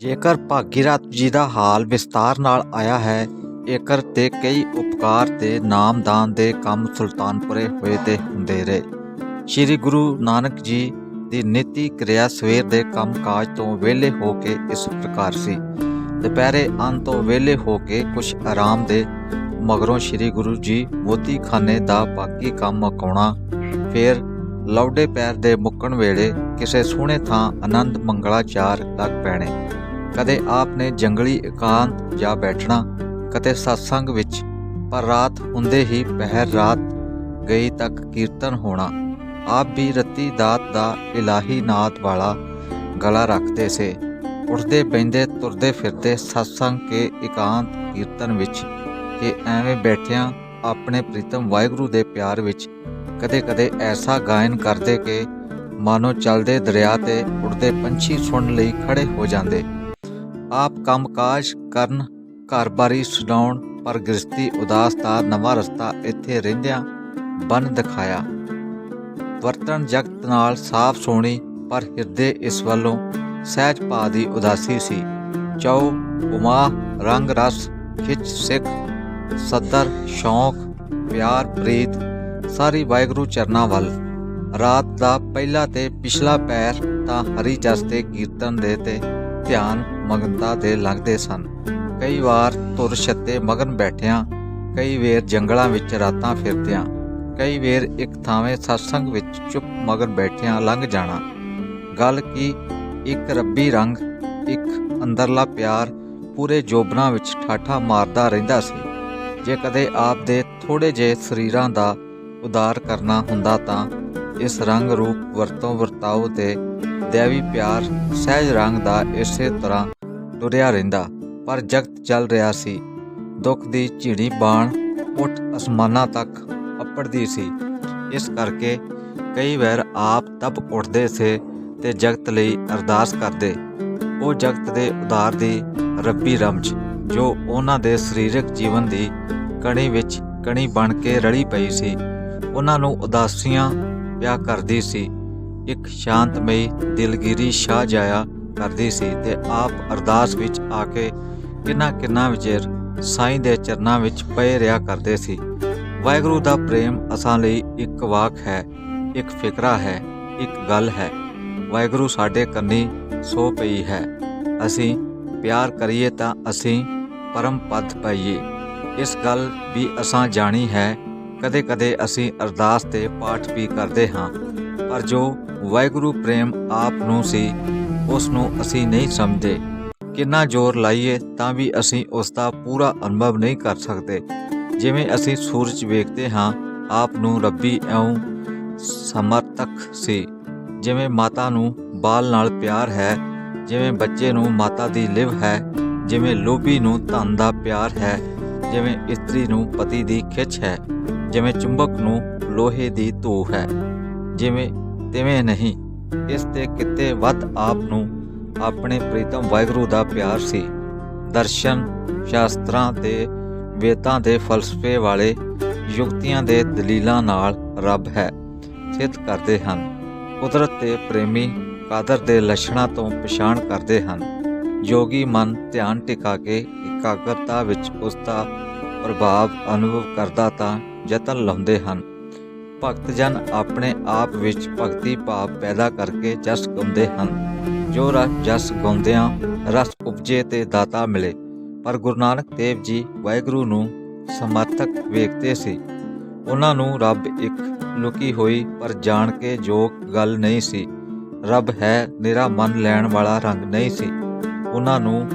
ਜੇਕਰ ਭਾਗੀਰਥ ਜੀ ਦਾ ਹਾਲ ਵਿਸਤਾਰ ਨਾਲ ਆਇਆ ਹੈ ਏਕਰ ਤੇ ਕਈ ਉਪਕਾਰ ਤੇ ਨਾਮਦਾਨ ਦੇ ਕੰਮ ਸੁਲਤਾਨਪੁਰੇ ਹੋਏ ਤੇ ਹੁੰਦੇ ਰਹੇ। ਸ੍ਰੀ ਗੁਰੂ ਨਾਨਕ ਜੀ ਦੀ ਨੀਤੀ ਕਿਰਿਆ ਸਵੇਰ ਦੇ ਕੰਮ ਕਾਜ ਤੋਂ ਵਿਹਲੇ ਹੋ ਕੇ ਇਸ ਪ੍ਰਕਾਰ ਸੀ। ਦੁਪਹਿਰੇ ਅੰਨ ਤੋਂ ਵਿਹਲੇ ਹੋ ਕੇ ਕੁਝ ਆਰਾਮ ਦੇ ਮਗਰੋਂ ਸ੍ਰੀ ਗੁਰੂ ਜੀ ਮੋਤੀਖਾਨੇ ਦਾ ਬਾਕੀ ਕੰਮ ਮੁਕਾਉਣਾ ਫਿਰ ਲੌਡੇ ਪੈਰ ਦੇ ਮੁੱਕਣ ਵੇਲੇ ਕਿਸੇ ਸੋਹਣੇ ਥਾਂ ਆਨੰਦ ਮੰਗਲਾਚਾਰ ਲੱਗ ਪੈਣੇ। ਕਦੇ ਆਪ ਨੇ ਜੰਗਲੀ ਇਕਾਂਤ ਜਾ ਬੈਠਣਾ, ਕਦੇ ਸਤਸੰਗ ਵਿੱਚ, ਪਰ ਰਾਤ ਹੁੰਦੇ ਹੀ ਪਹਿਰ ਰਾਤ ਗਈ ਤੱਕ ਕੀਰਤਨ ਹੋਣਾ। ਆਪ ਵੀ ਰਤੀ ਦਾਤ ਦਾ ਇਲਾਹੀ ਨਾਤ ਵਾਲਾ ਗਲਾ ਰੱਖਦੇ ਸੇ। ਉੱਠਦੇ ਬੈੰਦੇ ਤੁਰਦੇ ਫਿਰਦੇ ਸਤਸੰਗ ਕੇ ਇਕਾਂਤ ਕੀਰਤਨ ਵਿੱਚ ਕਿ ਐਵੇਂ ਬੈਠਿਆਂ ਆਪਣੇ ਪ੍ਰੀਤਮ ਵਾਹਿਗੁਰੂ ਦੇ ਪਿਆਰ ਵਿੱਚ ਕਦੇ-ਕਦੇ ਐਸਾ ਗਾਇਨ ਕਰਦੇ ਕਿ ਮਾਨੋ ਚੱਲਦੇ ਦਰਿਆ ਤੇ ਉੱਡਦੇ ਪੰਛੀ ਸੁਣਨ ਲਈ ਖੜੇ ਹੋ ਜਾਂਦੇ। ਆਪ ਕੰਮਕਾਜ ਕਰਨ ਘਰ-ਬਾਰੀ ਸੁਣਾਉਣ ਪਰ ਗ੍ਰਸਤੀ ਉਦਾਸ ਦਾ ਨਵਾਂ ਰਸਤਾ ਇੱਥੇ ਰਹਿੰਦਿਆਂ ਬਨ ਦਿਖਾਇਆ। ਵਰਤਨ ਜਗਤ ਨਾਲ ਸਾਫ਼ ਸੋਣੀ ਪਰ ਹਿਰਦੇ ਇਸ ਵੱਲੋਂ ਸਹਿਜ ਪਾ ਦੀ ਉਦਾਸੀ ਸੀ। ਚਉ ਉਮਾ ਰੰਗ, ਰਸ, ਖਿੱਚ, ਸਿੱਖ, ਸੱਦਰ, ਸ਼ੌਂਕ, ਪਿਆਰ, ਪ੍ਰੀਤ, ਸਾਰੀ ਵਾਹਿਗੁਰੂ ਚਰਨਾਂ ਵੱਲ। ਰਾਤ ਦਾ ਪਹਿਲਾ ਤੇ ਪਿਛਲਾ ਪੈਰ ਤਾਂ ਹਰੀ ਜਸ ਦੇ ਕੀਰਤਨ ਦੇ ਤੇ ਧਿਆਨ ਮਗਨਤਾ ਦੇ ਲੰਘਦੇ ਸਨ। ਕਈ ਵਾਰ ਤੁਰ ਛੱਤੇ ਮਗਨ ਬੈਠਿਆਂ, ਕਈ ਵੇਰ ਜੰਗਲਾਂ ਵਿੱਚ ਰਾਤਾਂ ਫਿਰਦਿਆਂ, ਕਈ ਵੇਰ ਇੱਕ ਥਾਵੇਂ ਸਤਸੰਗ ਵਿੱਚ ਚੁੱਪ ਮਗਨ ਬੈਠਿਆਂ ਲੰਘ ਜਾਣਾ। ਗੱਲ ਕੀ, ਇੱਕ ਰੱਬੀ ਰੰਗ, ਇੱਕ ਅੰਦਰਲਾ ਪਿਆਰ ਪੂਰੇ ਜੋਬਨਾ ਵਿੱਚ ਠਾਠਾ ਮਾਰਦਾ ਰਹਿੰਦਾ ਸੀ। ਜੇ ਕਦੇ ਆਪ ਦੇ ਥੋੜੇ ਜਿਹੇ ਸਰੀਰਾਂ ਦਾ ਉਦਾਰ ਕਰਨਾ ਹੁੰਦਾ ਤਾਂ ਇਸ ਰੰਗ ਰੂਪ ਵਰਤੋਂ ਵਰਤਾਓ ਤੇ ਦੇਵੀ ਪਿਆਰ ਸਹਿਜ ਰੰਗ ਦਾ ਇਸੇ ਤਰ੍ਹਾਂ ਤੁਰਿਆ ਰਹਿੰਦਾ। ਪਰ ਜਗਤ ਚੱਲ ਰਿਹਾ ਸੀ। ਦੁੱਖ ਦੀ ਝੀੜੀ ਬਾਣ ਉੱਠ ਅਸਮਾਨਾਂ ਤੱਕ ਅੱਪੜਦੀ ਸੀ। ਇਸ ਕਰਕੇ ਕਈ ਵਾਰ ਆਪ ਤਬ ਉੱਠਦੇ ਸੇ ਤੇ ਜਗਤ ਲਈ ਅਰਦਾਸ ਕਰਦੇ। ਉਹ ਜਗਤ ਦੇ ਉਦਾਰ ਦੀ ਰੱਬੀ ਰਮਜ, ਜੋ ਉਹਨਾਂ ਦੇ ਸਰੀਰਕ ਜੀਵਨ ਦੀ ਕਣੀ ਵਿੱਚ ਕਣੀ ਬਣ ਕੇ ਰਲੀ ਪਈ ਸੀ। ਉਹਨਾਂ ਨੂੰ ਉਦਾਸੀਆਂ ਪਿਆ ਕਰਦੀ ਸੀ। ਇੱਕ ਸ਼ਾਂਤਮਈ ਦਿਲਗਿਰੀ ਸ਼ਾਹ ਜਾਇਆ ਕਰਦੀ ਸੀ ਤੇ ਆਪ ਅਰਦਾਸ ਵਿੱਚ ਆ ਕੇ ਕਿੰਨਾ ਕਿੰਨਾ ਵਿਚਰ ਸਾਈਂ ਦੇ ਚਰਨਾਂ ਵਿੱਚ ਪਏ ਰਿਹਾ ਕਰਦੇ ਸੀ। ਵਾਹਿਗੁਰੂ ਦਾ ਪ੍ਰੇਮ ਅਸਾਂ ਲਈ ਇੱਕ ਵਾਕ ਹੈ, ਇੱਕ ਫਿਕਰਾ ਹੈ, ਇੱਕ ਗੱਲ ਹੈ। ਵਾਹਿਗੁਰੂ ਸਾਡੇ ਕੰਨੀ ਸੋ ਪਈ ਹੈ। ਅਸੀਂ ਪਿਆਰ ਕਰੀਏ ਤਾਂ ਅਸੀਂ ਪਰਮ ਪਦ ਪਾਈਏ। ਇਸ ਗੱਲ ਵੀ ਅਸਾਂ ਜਾਣੀ ਹੈ ਕਦੇ-ਕਦੇ ਅਸੀਂ ਅਰਦਾਸ ਤੇ ਪਾਠ ਵੀ ਕਰਦੇ ਹਾਂ, ਪਰ ਜੋ ਵਾਹਿਗੁਰੂ ਪ੍ਰੇਮ ਆਪ ਨੂੰ ਸੀ ਉਸ ਨੂੰ ਅਸੀਂ ਨਹੀਂ ਸਮਝਦੇ। ਕਿੰਨਾ ਜ਼ੋਰ ਲਾਈਏ ਤਾਂ ਵੀ ਅਸੀਂ ਉਸ ਦਾ ਪੂਰਾ ਅਨੁਭਵ ਨਹੀਂ ਕਰ ਸਕਦੇ। ਜਿਵੇਂ ਅਸੀਂ ਸੂਰਜ ਵੇਖਦੇ ਹਾਂ, ਆਪ ਨੂੰ ਰੱਬੀ ਐਉਂ ਸਮਰਥਕ ਸੀ। ਜਿਵੇਂ ਮਾਤਾ ਨੂੰ ਬਾਲ ਨਾਲ ਪਿਆਰ ਹੈ, ਜਿਵੇਂ ਬੱਚੇ ਨੂੰ ਮਾਤਾ ਦੀ ਲਿਵ ਹੈ, ਜਿਵੇਂ ਲੋਭੀ ਨੂੰ ਧਨ ਦਾ ਪਿਆਰ ਹੈ, ਜਿਵੇਂ ਇਸਤਰੀ ਨੂੰ ਪਤੀ ਦੀ ਖਿੱਚ ਹੈ। ਜਿਵੇਂ ਚੁੰਬਕ ਨੂੰ ਲੋਹੇ ਦੀ ਧੂ ਹੈ, ਜਿਵੇਂ ਤਿਵੇਂ ਨਹੀਂ। ਇਸ ਤੇ ਕਿਤੇ ਵੱਧ ਆਪ ਨੂੰ ਆਪਣੇ ਪ੍ਰੀਤਮ ਵਾਹਿਗੁਰੂ ਦਾ ਪਿਆਰ ਸੀ। ਦਰਸ਼ਨ ਸ਼ਾਸਤਰਾਂ ਤੇ ਵੇਦਾਂ ਦੇ ਫਲਸਫੇ ਵਾਲੇ ਯੁਕਤੀਆਂ ਦੇ ਦਲੀਲਾਂ ਨਾਲ ਰੱਬ ਹੈ, ਸਿੱਧ ਕਰਦੇ ਹਨ। ਕੁਦਰਤ ਤੇ ਪ੍ਰੇਮੀ ਕਾਦਰ ਦੇ ਲੱਛਣਾਂ ਤੋਂ ਪਛਾਣ ਕਰਦੇ ਹਨ। ਯੋਗੀ ਮਨ ਧਿਆਨ ਟਿਕਾ ਕੇ ਇਕਾਗਰਤਾ ਵਿੱਚ ਉਸ ਦਾ ਪ੍ਰਭਾਵ ਅਨੁਭਵ ਕਰਦਾ ਤਾਂ ਯਤਨ ਲਾਉਂਦੇ ਹਨ। ਭਗਤ ਜਨ ਆਪਣੇ ਆਪ ਵਿੱਚ ਭਗਤੀ ਭਾਵ ਪੈਦਾ ਕਰਕੇ ਜਸ ਗਾਉਂਦੇ ਹਨ। ਜੋ ਰਸ ਜਸ ਗਾਉਂਦਿਆਂ ਰਸ ਉਪਜੇ ਤੇ ਦਾਤਾ ਮਿਲੇ। ਪਰ ਗੁਰੂ ਨਾਨਕ ਦੇਵ ਜੀ ਵਾਹਿਗੁਰੂ ਨੂੰ ਸਮਰਥਕ ਵੇਖਦੇ ਸੀ। ਉਹਨਾਂ ਨੂੰ ਰੱਬ ਇੱਕ ਲੁਕੀ ਹੋਈ ਪਰ ਜਾਣ ਕੇ ਜੋ ਗੱਲ ਨਹੀਂ ਸੀ। ਰੱਬ ਹੈ ਮੇਰਾ ਮਨ ਲੈਣ ਵਾਲਾ ਰੰਗ ਨਹੀਂ ਸੀ। ਉਹਨਾਂ ਨੂੰ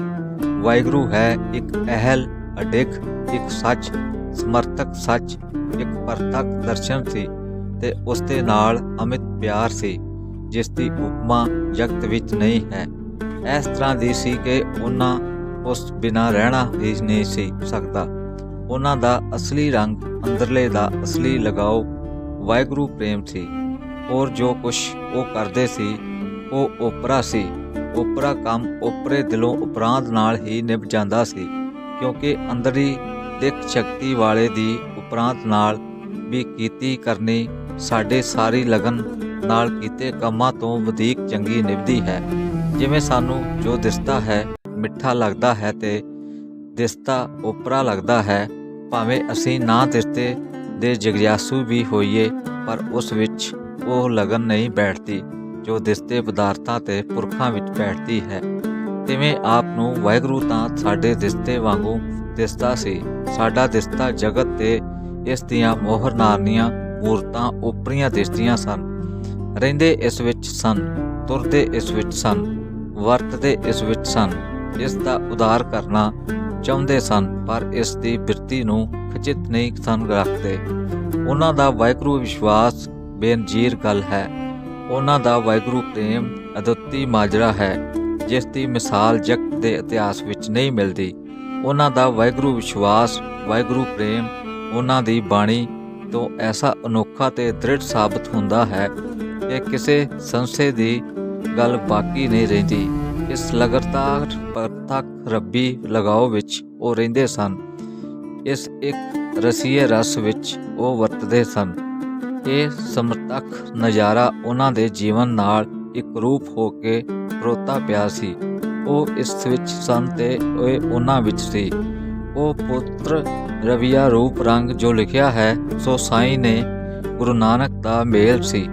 ਵਾਹਿਗੁਰੂ ਹੈ ਇੱਕ ਅਹਿਲ ਅਡਿਕ ਇੱਕ ਸੱਚ, ਸਮਰਥਕ ਸੱਚ ਇੱਕ ਪਰਤਕ ਦਰਸ਼ਨ ਸੀ ਤੇ ਉਸ ਦੇ ਨਾਲ ਅਮਿਤ ਪਿਆਰ ਸੀ, ਜਿਸ ਦੀ ਉਪਮਾ ਜਗਤ ਵਿੱਚ ਨਹੀਂ ਹੈ। ਇਸ ਤਰ੍ਹਾਂ ਦੀ ਸੀ ਕਿ ਉਹਨਾਂ ਉਸ ਬਿਨਾ ਰਹਿਣਾ ਹੀ ਨਹੀਂ ਸੀ ਸਕਦਾ। ਉਹਨਾਂ ਦਾ ਅਸਲੀ ਰੰਗ ਅੰਦਰਲੇ ਦਾ ਅਸਲੀ ਲਗਾਓ ਵਾਹਿਗੁਰੂ ਪ੍ਰੇਮ ਸੀ। ਔਰ ਜੋ ਕੁਝ ਉਹ ਕਰਦੇ ਸੀ, ਉਹ ਓਪਰਾ ਸੀ। ਉਪਰਾ ਕੰਮ ਉਪਰੇ ਦਿਲੋਂ ਉਪਰਾਂਤ ਨਾਲ ਹੀ ਨਿਭ ਜਾਂਦਾ ਸੀ, ਕਿਉਂਕਿ ਅੰਦਰੀ ਦਿੱਖ ਸ਼ਕਤੀ ਵਾਲੇ ਦੀ ਉਪਰਾਂਤ ਨਾਲ ਵੀ ਕੀਤੀ ਕਰਨੀ ਸਾਡੇ ਸਾਰੀ ਲਗਨ ਨਾਲ ਕੀਤੇ ਕੰਮਾਂ ਤੋਂ ਵਧੇਕ ਚੰਗੀ ਨਿਭਦੀ ਹੈ। ਜਿਵੇਂ ਸਾਨੂੰ ਜੋ ਦਿਸਦਾ ਹੈ, ਮਿੱਠਾ ਲੱਗਦਾ ਹੈ ਤੇ ਦਿਸਦਾ ਓਪਰਾ ਲੱਗਦਾ ਹੈ, ਭਾਵੇਂ ਅਸੀਂ ਨਾ ਦਿਸਤੇ ਦੇ ਜਿਗਿਆਸੂ ਵੀ ਹੋਈਏ, ਪਰ ਉਸ ਵਿੱਚ ਉਹ ਲਗਨ ਨਹੀਂ ਬੈਠਦੀ, ਜੋ ਦਿਸਤੇ ਪਦਾਰਥਾਂ ਤੇ ਪੁਰਖਾਂ ਵਿੱਚ ਬੈਠਦੀ ਹੈ। ਤਿਵੇਂ ਆਪ ਨੂੰ ਵਾਹਿਗੁਰੂ ਤਾਂ ਸਾਡੇ ਦਿਸਦੇ ਵਾਂਗੂ ਦਿਸਦਾ ਸੀ, ਸਾਡਾ ਦਿਸਦਾ ਜਗਤ ਤੇ ਇਸ ਦੀਆਂ ਮੋਹਰਨਾਰਨੀਆਂ ਮੂਰਤਾਂ ਉਪਰੀਆਂ ਦਿਸਦੀਆਂ ਸਨ। ਰਹਿੰਦੇ ਇਸ ਵਿੱਚ ਸਨ, ਤੁਰਦੇ ਇਸ ਵਿੱਚ ਸਨ, ਵਰਤਦੇ ਇਸ ਵਿੱਚ ਸਨ। ਇਸ ਦਾ ਉਦਾਰ ਕਰਨਾ ਚਾਹੁੰਦੇ ਸਨ, ਪਰ ਇਸ ਦੀ ਬਿਰਤੀ ਨੂੰ ਖਚਿਤ ਨਹੀਂ ਸਨ ਰੱਖਦੇ। ਉਹਨਾਂ ਦਾ ਵਾਹਿਗੁਰੂ ਵਿਸ਼ਵਾਸ ਬੇਨਜ਼ੀਰ ਗੱਲ ਹੈ। ਉਹਨਾਂ ਦਾ ਵਾਹਿਗੁਰੂ ਪ੍ਰੇਮ ਅਦੁੱਤੀ ਮਾਜਰਾ ਹੈ, ਜਿਸ ਦੀ ਮਿਸਾਲ ਜਗਤ ਦੇ ਇਤਿਹਾਸ ਵਿੱਚ ਨਹੀਂ ਮਿਲਦੀ। ਉਹਨਾਂ ਦਾ ਵਾਹਿਗੁਰੂ ਵਿਸ਼ਵਾਸ, ਵਾਹਿਗੁਰੂ ਪ੍ਰੇਮ ਉਹਨਾਂ ਦੀ ਬਾਣੀ ਤੋਂ ਐਸਾ ਅਨੋਖਾ ਤੇ ਦ੍ਰਿੜ ਸਾਬਤ ਹੁੰਦਾ ਹੈ ਕਿ ਕਿਸੇ ਸੰਸੇ ਦੀ ਗੱਲ ਬਾਕੀ ਨਹੀਂ ਰਹਿੰਦੀ। ਇਸ ਲਗਾਤਾਰ ਪ੍ਰਤੱਖ ਰੱਬੀ ਲਗਾਓ ਵਿੱਚ ਉਹ ਰਹਿੰਦੇ ਸਨ। ਇਸ ਇੱਕ ਰਸੀਏ ਰਸ ਵਿੱਚ ਉਹ ਵਰਤਦੇ ਸਨ। ਇਹ ਸਮਰਤਕ ਨਜ਼ਾਰਾ ਉਹਨਾਂ ਦੇ ਜੀਵਨ ਨਾਲ ਇੱਕ ਰੂਪ ਹੋ ਕੇ ਪਰੋਤਾ ਪਿਆ ਸੀ। ਉਹ ਇਸ ਵਿੱਚ ਸਨ ਤੇ ਇਹ ਉਹਨਾਂ ਵਿੱਚ ਸੀ। ਉਹ ਪੁੱਤਰ ਰਵੀਆ ਰੂਪ ਰੰਗ ਜੋ ਲਿਖਿਆ ਹੈ, ਸੋ ਸਾਈਂ ਨੇ ਗੁਰੂ ਨਾਨਕ ਦਾ ਮੇਲ ਸੀ।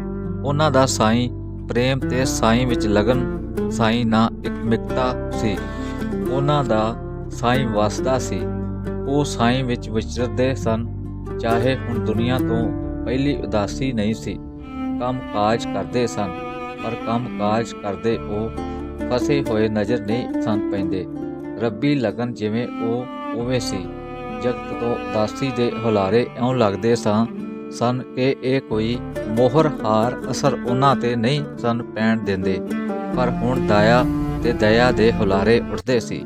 ਉਹਨਾਂ ਦਾ ਸਾਈਂ ਪ੍ਰੇਮ ਤੇ ਸਾਈਂ ਵਿੱਚ ਲਗਨ, ਸਾਈਂ ਨਾ ਇੱਕ ਮਿਕਤਾ ਸੀ। ਉਹਨਾਂ ਦਾ ਸਾਈਂ ਵਸਦਾ ਸੀ। ਉਹ ਸਾਈਂ ਵਿੱਚ ਵਿਚਰਦੇ ਸਨ, ਚਾਹੇ ਹੁਣ ਦੁਨੀਆ ਤੋਂ ਪਹਿਲੀ ਉਦਾਸੀ ਨਹੀਂ ਸੀ। ਕੰਮ ਕਾਜ ਕਰਦੇ ਸਨ, ਪਰ ਕੰਮ ਕਾਜ ਕਰਦੇ ਉਹ ਫਸੇ ਹੋਏ ਨਜ਼ਰ ਨਹੀਂ ਸਨ ਪੈਂਦੇ। ਰੱਬੀ ਲਗਨ ਜਿਵੇਂ ਉਹ ਉਵੇਂ ਸੀ। ਜਗਤ ਤੋਂ ਦਾਸੀ ਦੇ ਹੁਲਾਰੇ ਇਉਂ ਲੱਗਦੇ ਸਾਂ, ਸਨ ਕਿ ਇਹ ਕੋਈ ਮੋਹਰ ਹਾਰ ਅਸਰ ਉਹਨਾਂ ਤੇ ਨਹੀਂ ਸਨ ਪੈਣ ਦਿੰਦੇ। ਪਰ ਹੁਣ ਦਇਆ ਤੇ ਦਇਆ ਦੇ ਹੁਲਾਰੇ ਉੱਠਦੇ ਸੀ।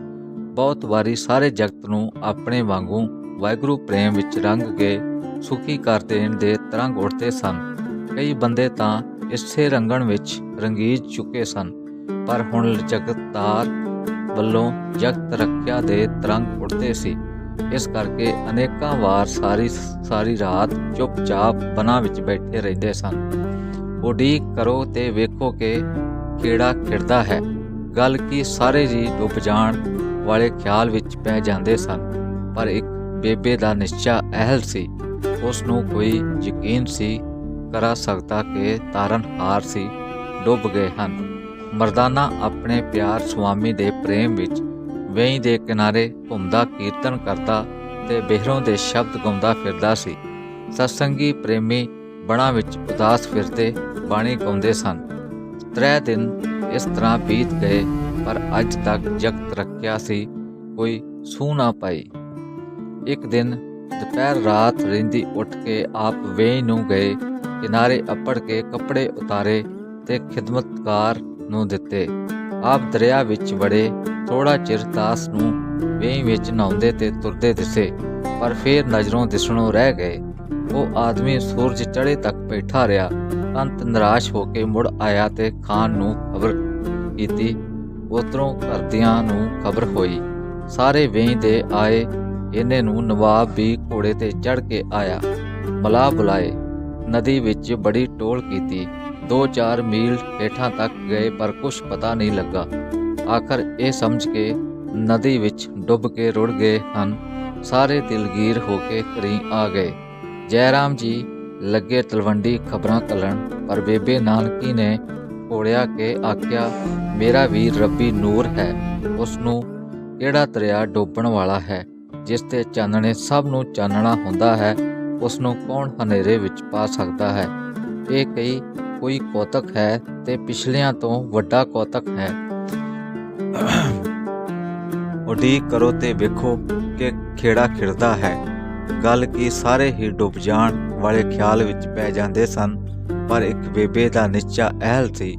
ਬਹੁਤ ਵਾਰੀ ਸਾਰੇ ਜਗਤ ਨੂੰ ਆਪਣੇ ਵਾਂਗੂ ਵਾਹਿਗੁਰੂ ਪ੍ਰੇਮ ਵਿੱਚ ਰੰਗ ਕੇ ਸੁਖੀ ਕਰ ਦੇਣ ਦੇ ਤਰੰਗ ਉੱਠਦੇ ਸਨ। ਕਈ ਬੰਦੇ ਤਾਂ ਇਸੇ ਰੰਗਣ ਵਿੱਚ ਰੰਗੀਜ ਚੁੱਕੇ ਸਨ। ਪਰ ਹੁਣ ਜਗਤਾਰ ਵੱਲੋਂ ਜਗਤ ਰੱਖਿਆ ਦੇ ਤਰੰਗ ਉੱਠਦੇ ਸੀ। ਇਸ ਕਰਕੇ ਅਨੇਕਾਂ ਵਾਰ ਸਾਰੀ ਸਾਰੀ ਰਾਤ ਚੁੱਪਚਾਪ ਬਨਾਂ ਵਿੱਚ ਬੈਠੇ ਰਹਿੰਦੇ ਸਨ। ਉਡੀਕ ਕਰੋ ਤੇ ਵੇਖੋ ਕਿ ਕਿਹੜਾ ਖਿੜਦਾ ਹੈ। ਗੱਲ ਕੀ ਸਾਰੇ ਜੀ ਡੁੱਬ ਜਾਣ ਵਾਲੇ ਖਿਆਲ ਵਿੱਚ ਪੈ ਜਾਂਦੇ ਸਨ। ਪਰ ਇੱਕ ਬੇਬੇ ਦਾ ਨਿਸ਼ਚਾ ਅਹਿਲ ਸੀ। ਉਸ ਨੂੰ ਕੋਈ ਯਕੀਨ ਸੀ ਕਰਾ ਸਕਦਾ ਕਿ ਤਾਰਨ ਹਾਰ ਸੀ, ਡੁੱਬ ਗਏ ਹਨ। ਮਰਦਾਨਾ ਆਪਣੇ ਪਿਆਰ ਸੁਆਮੀ ਦੇ ਪ੍ਰੇਮ ਵਿੱਚ ਵੇਈ ਦੇ ਕਿਨਾਰੇ ਘੁੰਮਦਾ ਕੀਰਤਨ ਕਰਦਾ ਤੇ ਬਿਹਰੋਂ ਦੇ ਸ਼ਬਦ ਗਾਉਂਦਾ ਫਿਰਦਾ ਸੀ। ਸਤਸੰਗੀ ਪ੍ਰੇਮੀ ਬਣਾ ਵਿੱਚ ਉਦਾਸ ਫਿਰਦੇ ਬਾਣੀ ਗਾਉਂਦੇ ਸਨ। ਤਰੇ ਦਿਨ ਇਸ ਤਰ੍ਹਾਂ ਬੀਤ ਗਏ, ਪਰ ਅੱਜ ਤੱਕ ਜਗਤ ਰੱਖਿਆ ਸੀ, ਕੋਈ ਸੂ ਨਾ ਪਾਈ। ਇੱਕ ਦਿਨ ਦੁਪਹਿਰ ਰਾਤ ਰਹਿੰਦੀ ਉੱਠ ਕੇ ਆਪ ਵੇਈ ਨੂੰ ਗਏ, ਕਿਨਾਰੇ ਅੱਪੜ ਕੇ ਕੱਪੜੇ ਉਤਾਰੇ ਤੇ ਖਿਦਮਤਕਾਰ ਨੂੰ ਦਿੱਤੇ। ਆਪ ਦਰਿਆ ਵਿੱਚ ਵੜੇ ਥੋੜਾ ਚਿਰ ਦਾਸ ਨੂੰ ਵੇਈ ਵਿੱਚ ਨਹਾਉਂਦੇ ਤੇ ਤੁਰਦੇ ਦਿਸੇ, ਪਰ ਫੇਰ ਨਜ਼ਰੋਂ ਦਿਸਣੋਂ ਰਹਿ ਗਏ। ਉਹ ਆਦਮੀ ਸੂਰਜ ਚੜ੍ਹੇ ਤੱਕ ਬੈਠਾ ਰਿਹਾ, ਅੰਤ ਨਿਰਾਸ਼ ਹੋ ਕੇ ਮੁੜ ਆਇਆ ਤੇ ਖਾਨ ਨੂੰ ਖਬਰ ਕੀਤੀ। ਉਧਰੋਂ ਕਰਦਿਆਂ ਨੂੰ ਖਬਰ ਹੋਈ। ਸਾਰੇ ਵੇਈ ਦੇ ਆਏ, ਇਹਨੇ ਨੂੰ ਨਵਾਬ ਵੀ ਘੋੜੇ ਤੇ ਚੜ ਕੇ ਆਇਆ। ਮਲਾ ਬੁਲਾਏ। ਨਦੀ ਵਿੱਚ ਬੜੀ ਟੋਲ ਕੀਤੀ। 2-4 ਮੀਲ ਹੇਠਾਂ ਤੱਕ ਗਏ, ਪਰ ਕੁਝ ਪਤਾ ਨਹੀਂ ਲੱਗਾ। ਆਖਰ ਇਹ ਸਮਝ ਕੇ ਨਦੀ ਵਿੱਚ ਡੁੱਬ ਕੇ ਰੁੜ ਗਏ ਹਨ। ਸਾਰੇ ਦਿਲਗੀਰ ਹੋ ਕੇ ਘਰੀ ਆ ਗਏ। ਜੈਰਾਮ ਜੀ ਲੱਗੇ ਤਲਵੰਡੀ ਖਬਰਾਂ ਕਲਣ ਪਰ ਬੇਬੇ ਨਾਨਕੀ ਨੇ ਕੋੜਿਆ ਕੇ ਆਖਿਆ, ਮੇਰਾ ਵੀਰ ਰੱਬੀ ਨੂਰ ਹੈ। ਉਸ ਨੂੰ ਕਿਹੜਾ ਦਰਿਆ ਡੋਬਣ ਵਾਲਾ ਹੈ? ਜਿਸ ਤੇ ਚਾਨਣੇ ਸਭ ਨੂੰ ਚਾਨਣਾ ਹੁੰਦਾ ਹੈ ਉਸ ਨੂੰ ਕੌਣ ਹਨੇਰੇ ਵਿੱਚ ਪਾ ਸਕਦਾ ਹੈ? ਇਹ ਕਈ ਕੋਈ ਕੌਤਕ ਹੈ ਤੇ ਪਿਛਲਿਆਂ ਤੋਂ ਵੱਡਾ ਕੌਤਕ ਹੈ। ਉਡੀਕ ਕਰੋ ਤੇ ਵੇਖੋ ਕਿ ਖੇੜਾ ਖਿੜਦਾ ਹੈ। ਗੱਲ ਕੀ ਸਾਰੇ ਹੀ ਡੁੱਬ ਜਾਣ ਵਾਲੇ ਖਿਆਲ ਵਿੱਚ ਪੈ ਜਾਂਦੇ ਸਨ, ਪਰ ਇੱਕ ਬੇਬੇ ਦਾ ਨਿਸ਼ਚਾ ਅਹਿਲ ਸੀ।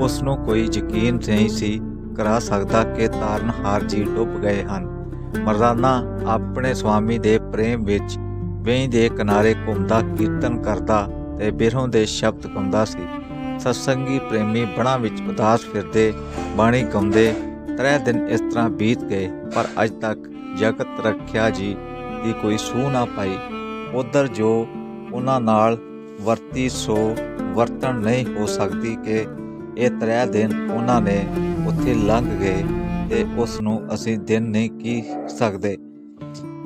ਉਸ ਨੂੰ ਕੋਈ ਯਕੀਨ ਨਹੀਂ ਸੀ ਕਰਾ ਸਕਦਾ ਕਿ ਤਾਰਨਹਾਰ ਜੀ ਡੁੱਬ ਗਏ ਹਨ। ਮਰਦਾਨਾ ਆਪਣੇ ਸਵਾਮੀ ਦੇ ਪ੍ਰੇਮ ਵਿੱਚ ਵੇਈ ਦੇ ਕਿਨਾਰੇ ਘੁੰਮਦਾ ਕੀਰਤਨ ਕਰਦਾ ਬਿਰਹੋਂ ਦੇ ਸ਼ਬਦ ਗਾਉਂਦਾ ਸੀ। ਸਤਸੰਗੀ ਪ੍ਰੇਮੀ ਬਣਾ ਵਿੱਚ ਉਦਾਸ ਫਿਰਦੇ, ਬਾਣੀ ਗਾਉਂਦੇ, ਤਰੇ ਦਿਨ ਇਸ ਤਰ੍ਹਾਂ ਬੀਤ ਗਏ, ਪਰ ਅੱਜ ਤੱਕ ਜਗਤ ਰੱਖਿਆ ਜੀ ਦੀ ਕੋਈ ਸੂਹ ਨਾ ਪਾਈ। ਉਧਰ ਜੋ ਉਹਨਾਂ ਨਾਲ ਵਰਤੀ ਸੋ ਵਰਤਣ ਨਹੀਂ ਹੋ ਸਕਦੀ ਕਿ ਇਹ ਤਰੇ ਦਿਨ ਉਹਨਾਂ ਨੇ ਉੱਥੇ ਲੰਘ ਗਏ ਤੇ ਉਸ ਨੂੰ ਅਸੀਂ ਦਿਨ ਨਹੀਂ ਕੀ ਸਕਦੇ।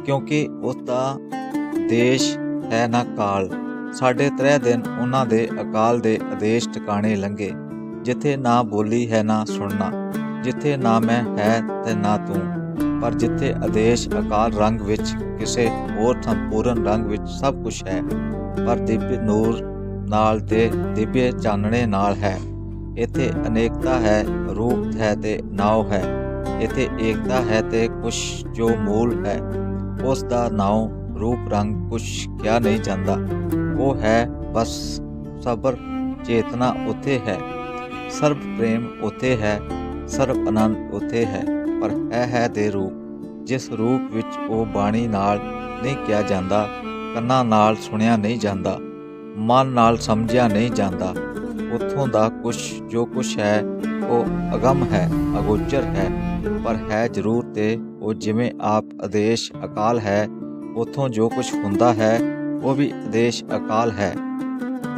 ਕਿਉਂਕਿ ਉਸ ਦਾ ਦੇਸ਼ ਹੈ ਨਾ ਕਾਲ। ਸਾਡੇ ਤਰੇ ਦਿਨ ਉਹਨਾਂ ਦੇ ਅਕਾਲ ਦੇ ਆਦੇਸ਼ ਟਿਕਾਣੇ ਲੰਘੇ, ਜਿੱਥੇ ਨਾ ਬੋਲੀ ਹੈ ਨਾ ਸੁਣਨਾ, ਜਿੱਥੇ ਨਾ ਮੈਂ ਹੈ ਤੇ ਨਾ ਤੂੰ, ਪਰ ਜਿੱਥੇ ਆਦੇਸ਼ ਅਕਾਲ ਰੰਗ ਵਿੱਚ, ਕਿਸੇ ਹੋਰ ਸੰਪੂਰਨ ਰੰਗ ਵਿੱਚ ਸਭ ਕੁਝ ਹੈ, ਪਰ ਦਿਵਯ ਨੂਰ ਨਾਲ ਤੇ ਦਿਵਯ ਚਾਨਣੇ ਨਾਲ ਹੈ। ਇੱਥੇ ਅਨੇਕਤਾ ਹੈ, ਰੂਪ ਹੈ ਤੇ ਨਾਉ ਹੈ। ਇੱਥੇ ਏਕਤਾ ਹੈ ਤੇ ਕੁਛ ਜੋ ਮੂਲ ਹੈ, ਉਸ ਦਾ ਨਾਉ, ਰੂਪ ਰੰਗ ਕੁਛ ਕਿਹਾ ਨਹੀਂ ਜਾਂਦਾ। ਉਹ ਹੈ, ਬਸ ਸਬਰ ਚੇਤਨਾ ਉਥੇ ਹੈ। ਸਰਬ ਪ੍ਰੇਮ ਉਥੇ ਹੈ, ਸਰਬ ਆਨੰਦ ਉਥੇ ਹੈ। ਪਰ ਹੈ ਹੈ ਦੇ ਰੂਪ, ਜਿਸ ਰੂਪ ਵਿੱਚ ਉਹ ਬਾਣੀ ਨਾਲ ਨਹੀਂ ਕਿਹਾ ਜਾਂਦਾ, ਕੰਨਾਂ ਨਾਲ ਸੁਣਿਆ ਨਹੀਂ ਜਾਂਦਾ, ਮਨ ਨਾਲ ਸਮਝਿਆ ਨਹੀਂ ਜਾਂਦਾ, ਉਥੋਂ ਦਾ ਕੁਛ, ਜੋ ਕੁਛ ਹੈ, ਉਹ ਅਗਮ ਹੈ, ਅਗੋਚਰ ਹੈ। ਪਰ ਹੈ ਜ਼ਰੂਰ ਤੇ ਉਹ ਜਿਵੇਂ ਆਪ ਆਦੇਸ਼ ਅਕਾਲ ਹੈ, ਉਥੋਂ ਜੋ ਕੁਛ ਹੁੰਦਾ ਹੈ ਉਹ ਵੀ ਆਦੇਸ਼ ਅਕਾਲ ਹੈ।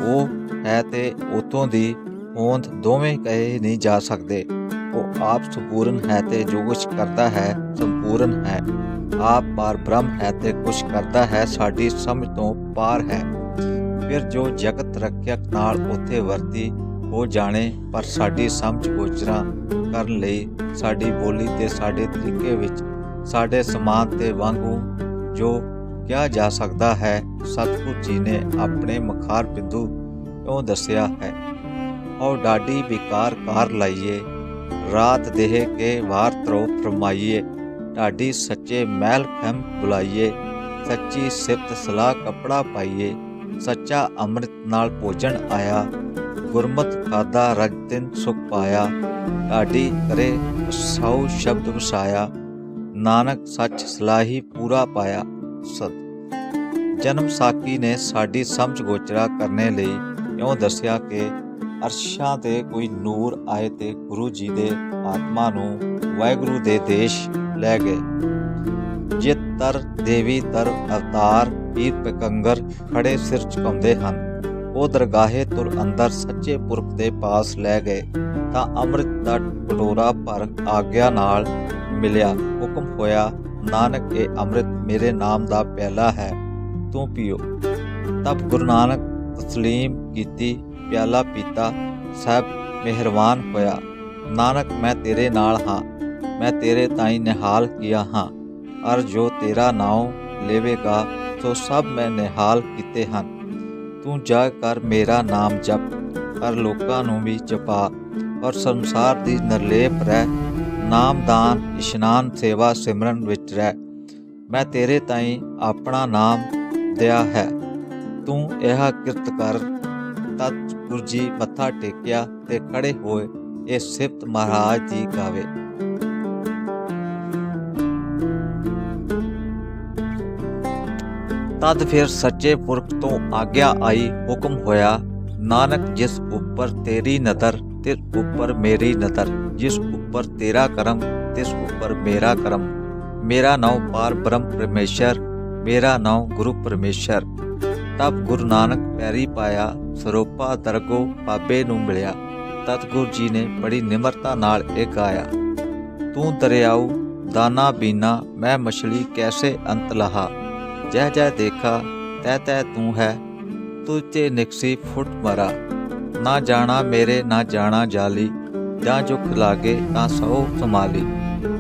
ਉਹ ਹੈ ਤੇ ਉਤੋਂ ਦੀ ਹੋਂਦ ਦੋਵੇਂ ਕਹੇ ਨਹੀਂ ਜਾ ਸਕਦੇ। ਉਹ ਆਪ ਸੰਪੂਰਨ ਹੈ ਤੇ ਜੋ ਕੁਛ ਕਰਦਾ ਹੈ, ਸੰਪੂਰਨ ਹੈ। ਆਪ ਪਾਰ ਬ੍ਰਹਮ ਹੈ ਤੇ ਕੁਛ ਕਰਦਾ ਹੈ, ਸਾਡੀ ਸਮਝ ਤੋਂ ਪਾਰ ਹੈ। ਫਿਰ ਜੋ ਜਗਤ ਰੱਖਿਅਕ ਨਾਲ ਉਥੇ ਵਰਤੀ ਹੋ ਜਾਣੇ, ਪਰ ਸਾਡੀ ਸਮਝ ਗੋਚਰਾਂ ਕਰਨ ਲਈ, ਸਾਡੀ ਬੋਲੀ ਤੇ ਸਾਡੇ ਤਰੀਕੇ ਵਿੱਚ, ਸਾਡੇ ਸਮਾਨ ਤੇ ਵਾਂਗੂ ਜੋ ਕਿਹਾ ਜਾ ਸਕਦਾ ਹੈ, ਸਤਿਗੁਰੂ ਜੀ ਨੇ ਆਪਣੇ ਮਖਾਰ ਬਿੰਦੂ ਕਿਉਂ ਦੱਸਿਆ ਹੈ ਔ ਡਾਡੀ ਵਿਕਾਰ ਕਾਰ ਲਾਈਏ, ਰਾਤ ਦੇਹ ਕੇ ਵਾਰ ਤਰੋ ਫਰਮਾਈਏ ਢਾਡੀ ਸੱਚੇ ਮਹਿਲ ਖਮ ਬੁਲਾਈਏ, ਸੱਚੀ ਸਿਫਤ ਸਲਾਹ ਕਪੜਾ ਪਾਈਏ, ਸੱਚਾ ਅੰਮ੍ਰਿਤ ਨਾਲ ਭੋਜਨ ਆਇਆ, ਗੁਰਮਤ ਖਾਦਾ ਰਜ ਤਿੰਨ ਸੁਖ ਪਾਇਆ ਢਾਡੀ ਕਰੇ ਸੌ ਸ਼ਬਦ ਵਸਾਇਆ, ਨਾਨਕ ਸੱਚ ਸਲਾਹੀ ਪੂਰਾ ਪਾਇਆ। ਸਤ। ਜਨਮ ਸਾਖੀ ਨੇ ਸਾਡੀ ਸਮਝ ਗੋਚਰਾ ਕਰਨੇ ਲਈ ਇਉਂ ਦੱਸਿਆ ਕਿ ਅਰਸ਼ਾਂ ਤੇ ਕੋਈ ਨੂਰ ਆਏ ਤੇ ਗੁਰੂ ਜੀ ਦੇ ਆਤਮਾ ਨੂੰ ਵਾਹਿਗੁਰੂ ਦੇ ਦੇਸ਼ ਲੈ ਗਏ। ਜਿਤ ਤਰ ਦੇਵੀ ਤਰ ਅਵਤਾਰ ਪੀਰ ਪਕੰਗਰ ਖੜੇ ਸਿਰ ਝੁਕਾਉਂਦੇ ਹਨ, ਉਹ ਦਰਗਾਹੇ ਤੁਰ ਅੰਦਰ ਸੱਚੇ ਪੁਰਖ ਦੇ ਪਾਸ ਲੈ ਗਏ, ਤਾਂ ਅੰਮ੍ਰਿਤ ਦਾ ਕਟੋਰਾ ਭਰ ਆਗਿਆ ਨਾਲ ਮਿਲਿਆ, ਹੁਕਮ ਹੋਇਆ ਨਾਨਕ, ਇਹ ਅੰਮ੍ਰਿਤ ਮੇਰੇ ਨਾਮ ਦਾ ਪਿਆਲਾ ਹੈ, ਤੂੰ ਪੀਓ। ਤਬ ਗੁਰੂ ਨਾਨਕ ਤਸਲੀਮ ਕੀਤੀ, ਪਿਆਲਾ ਪੀਤਾ ਸਭ ਮਿਹਰਬਾਨ ਹੋਇਆ। ਨਾਨਕ, ਮੈਂ ਤੇਰੇ ਨਾਲ ਹਾਂ, ਮੈਂ ਤੇਰੇ ਤਾਈ ਨਿਹਾਲ ਕੀਆ ਹਾਂ। ਅਰ ਜੋ ਤੇਰਾ ਨਾਮ ਲੇਵੇਗਾ, ਸੋ ਸਭ ਮੈਂ ਨਿਹਾਲ ਕੀਤੇ ਹਨ। ਤੂੰ ਜਾ ਕਰ ਮੇਰਾ ਨਾਮ ਜਪ ਹਰ ਲੋਕਾਂ ਨੂੰ ਵੀ ਜਪਾ। ਔਰ ਸੰਸਾਰ ਦੀ ਨਿਰਲੇਪ ਰਹਿ ਨਾਮਦਾਨ ਇਸ਼ਨਾਨ, ਸੇਵਾ, ਸਿਮਰਨ ਵਿੱਚ ਰਹਿ ਮੈਂ ਤੇਰੇ ਤਾਈ ਆਪਣਾ ਨਾਮ ਦਿਆ ਹੈ। ਤੂੰ ਇਹ ਕਿਰਤ ਕਰ ਤਤ ਗੁਰੂ ਮੱਥਾ ਟੇਕਿਆ ਤੇ ਖੜੇ ਹੋਏ ਇਹ ਸਿਫਤ ਮਹਾਰਾਜ ਦੀ ਗਾਵੇ। ਤਦ ਫਿਰ ਸੱਚੇ ਪੁਰਖ ਤੋਂ ਆਗਿਆ ਆਈ ਹੁਕਮ ਹੋਇਆ, ਨਾਨਕ ਜਿਸ ਉੱਪਰ ਤੇਰੀ ਨਦਰ ਤਿਸ ਉੱਪਰ ਮੇਰੀ ਨਦਰ ਜਿਸ ਉੱਪਰ ਤੇਰਾ ਕਰਮ, ਤਿਸ ਉੱਪਰ ਮੇਰਾ ਕਰਮ। ਮੇਰਾ ਨਾਮ ਪਾਰ ਬ੍ਰਹਮ ਪਰਮੇਸ਼ਰ, ਮੇਰਾ ਨਾਮ ਗੁਰੂ ਪਰਮੇਸ਼ਰ। ਤਬ ਗੁਰੂ ਨਾਨਕ ਪੈਰੀ ਪਾਇਆ, ਸਰੋਪਾ ਦਰਗੋ ਬਾਬੇ ਨੂੰ ਮਿਲਿਆ। ਤਤਗੁਰੂ ਜੀ ਨੇ ਬੜੀ ਨਿਮਰਤਾ ਨਾਲ ਇਹ ਗਾਇਆ। ਤੂੰ ਦਰਿਆਉ, ਦਾਨਾ ਬੀਨਾ, ਮੈਂ ਮਛਲੀ ਕੈਸੇ ਅੰਤ ਲਹਾ? ਜਹ ਜਹ ਦੇਖਾ, ਤੈ ਤੈ ਤੂੰ ਹੈ, ਤੁਝੇ ਨਿਕਸੀ ਫੁੱਟ ਮਰਾ। ਨਾ ਜਾਣਾ ਮੇਰੇ, ਨਾ ਜਾਣਾ ਜਾਲੀ, ਜਾਂ ਜੋ ਲਾਗੇ ਤਾਂ ਸੋ ਸੰਭਾਲੀ।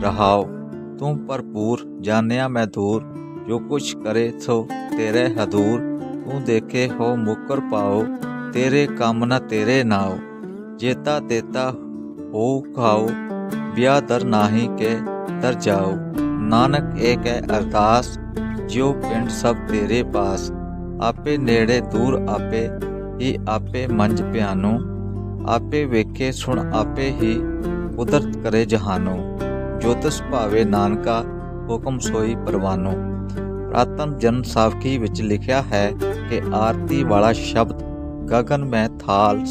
ਰਹਾਓ ਤੂੰ ਭਰਪੂਰ ਜਾਣਿਆ ਮੈਂ ਦੂਰ, ਜੋ ਕੁਛ ਕਰੇ ਸੋ ਤੇਰੇ ਹਦੂਰ। ਤੂੰ ਦੇਖੇ ਹੋ ਮੁਕਰ ਪਾਓ, ਤੇਰੇ ਕੰਮ ਨਾ ਤੇਰੇ ਨਾਓ। ਜੇਤਾ ਤੇਤਾ ਹੋ ਖਾਓ ਬਿਆ ਦਰ ਨਾਹੀ ਕੇ ਦਰ ਜਾਓ। ਨਾਨਕ ਏਕ ਹੈ ਅਰਦਾਸ, ਜਿਉ ਪਿੰਡ ਸਭ ਤੇਰੇ ਪਾਸ। ਆਪੇ ਨੇੜੇ ਦੂਰ ਆਪੇ ਹੀ ਆਪੇ ਮੰਜ ਪਿਆਨੋ, ਆਪੇ ਵੇਖੇ ਸੁਣ ਆਪੇ ਹੀ ਕੁਦਰਤ ਕਰੇ ਜਹਾਨੋ। ਜੋਤਸ ਭਾਵੇ ਨਾਨਕਾ ਹੁਕਮ ਸੋਈ ਪਰਵਾਨੋ। ਪ੍ਰਾਤਨ ਜਨ ਸਾਖੀ ਵਿੱਚ ਲਿਖਿਆ ਹੈ ਕਿ ਆਰਤੀ ਵਾਲਾ ਸ਼ਬਦ ਗਗਨ ਮੈਂ ਥਾਲ